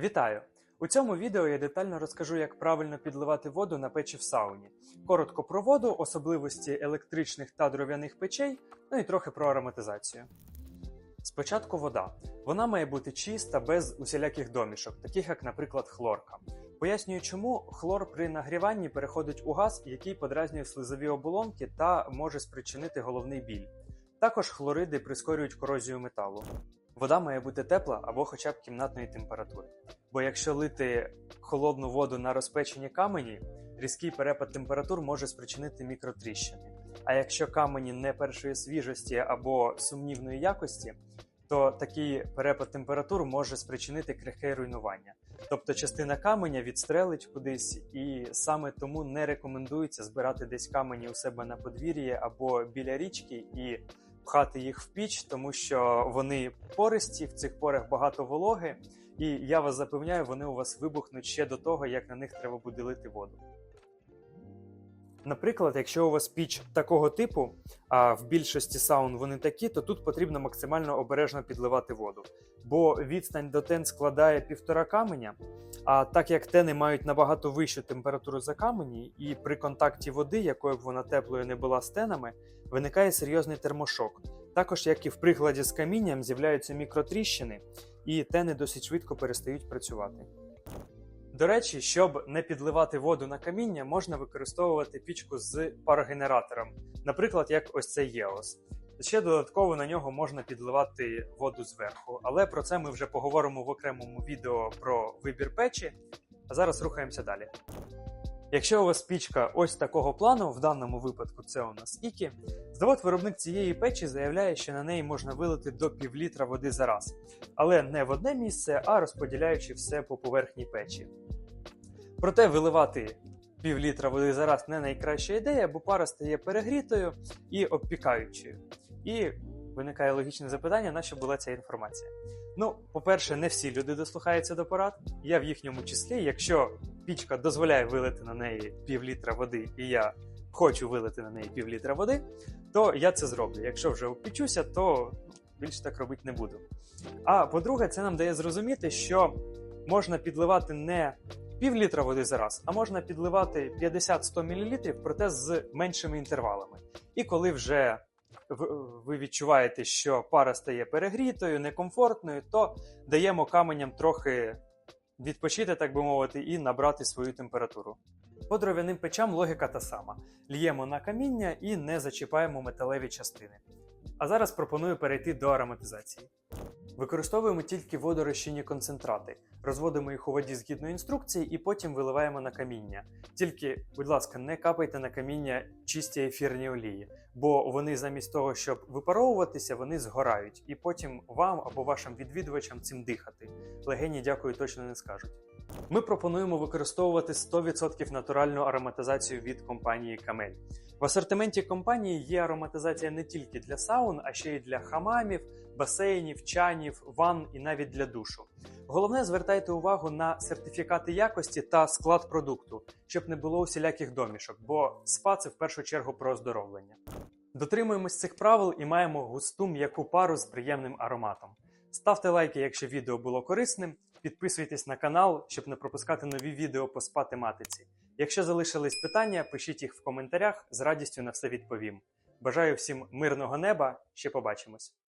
Вітаю! У цьому відео я детально розкажу, як правильно підливати воду на печі в сауні. Коротко про воду, особливості електричних та дров'яних печей, ну і трохи про ароматизацію. Спочатку вода. Вона має бути чиста, без усіляких домішок, таких як, наприклад, хлорка. Пояснюю, чому хлор при нагріванні переходить у газ, який подразнює слизові оболонки та може спричинити головний біль. Також хлориди прискорюють корозію металу. Вода має бути тепла або хоча б кімнатної температури. Бо якщо лити холодну воду на розпечені камені, різкий перепад температур може спричинити мікротріщини. А якщо камені не першої свіжості або сумнівної якості, то такий перепад температур може спричинити крихке руйнування. Тобто частина каменя відстрелить кудись, і саме тому не рекомендується збирати десь камені у себе на подвір'ї або біля річки і пхати їх в піч, тому що вони пористі, в цих порах багато вологи, і я вас запевняю, вони у вас вибухнуть ще до того, як на них треба буде лити воду. Наприклад, якщо у вас піч такого типу, а в більшості саун вони такі, то тут потрібно максимально обережно підливати воду. Бо відстань до тен складає півтора каменя. А так як тени мають набагато вищу температуру за камені, і при контакті води, якою б вона теплою не була з тенами, виникає серйозний термошок. Також, як і в прикладі з камінням, з'являються мікротріщини, і тени досить швидко перестають працювати. До речі, щоб не підливати воду на каміння, можна використовувати пічку з парогенератором, наприклад, як ось цей ЄОС. Ще додатково на нього можна підливати воду зверху, але про це ми вже поговоримо в окремому відео про вибір печі. А зараз рухаємося далі. Якщо у вас пічка ось такого плану, в даному випадку це у нас Ікі, завод-виробник цієї печі заявляє, що на неї можна вилити до півлітра води за раз, але не в одне місце, а розподіляючи все по поверхні печі. Проте виливати півлітра води за раз не найкраща ідея, бо пара стає перегрітою і обпікаючою. І виникає логічне запитання, на що була ця інформація. Ну, по-перше, не всі люди дослухаються до порад. Я в їхньому числі, якщо пічка дозволяє вилити на неї півлітра води, і я хочу вилити на неї півлітра води, то я це зроблю. Якщо вже опічуся, то більше так робити не буду. А по-друге, це нам дає зрозуміти, що можна підливати не півлітра води за раз, а можна підливати 50-100 мл, проте з меншими інтервалами. І коли вже ви відчуваєте, що пара стає перегрітою, некомфортною, то даємо каменям трохи відпочити, так би мовити, і набрати свою температуру. По дров'яним печам логіка та сама: л'ємо на каміння і не зачіпаємо металеві частини. А зараз пропоную перейти до ароматизації. Використовуємо тільки водорозчинні концентрати, розводимо їх у воді згідно інструкції і потім виливаємо на каміння. Тільки, будь ласка, не капайте на каміння чисті ефірні олії, бо вони замість того, щоб випаровуватися, вони згорають, і потім вам або вашим відвідувачам цим дихати. Легені дякую точно не скажуть. Ми пропонуємо використовувати 100% натуральну ароматизацію від компанії Камель. В асортименті компанії є ароматизація не тільки для саун, а ще й для хамамів, басейнів, чанів, ванн і навіть для душу. Головне, звертайте увагу на сертифікати якості та склад продукту, щоб не було усіляких домішок, бо спа це в першу чергу про оздоровлення. Дотримуємось цих правил і маємо густу м'яку пару з приємним ароматом. Ставте лайки, якщо відео було корисним. Підписуйтесь на канал, щоб не пропускати нові відео по спа тематиці. Якщо залишились питання, пишіть їх в коментарях, з радістю на все відповім. Бажаю всім мирного неба, ще побачимось!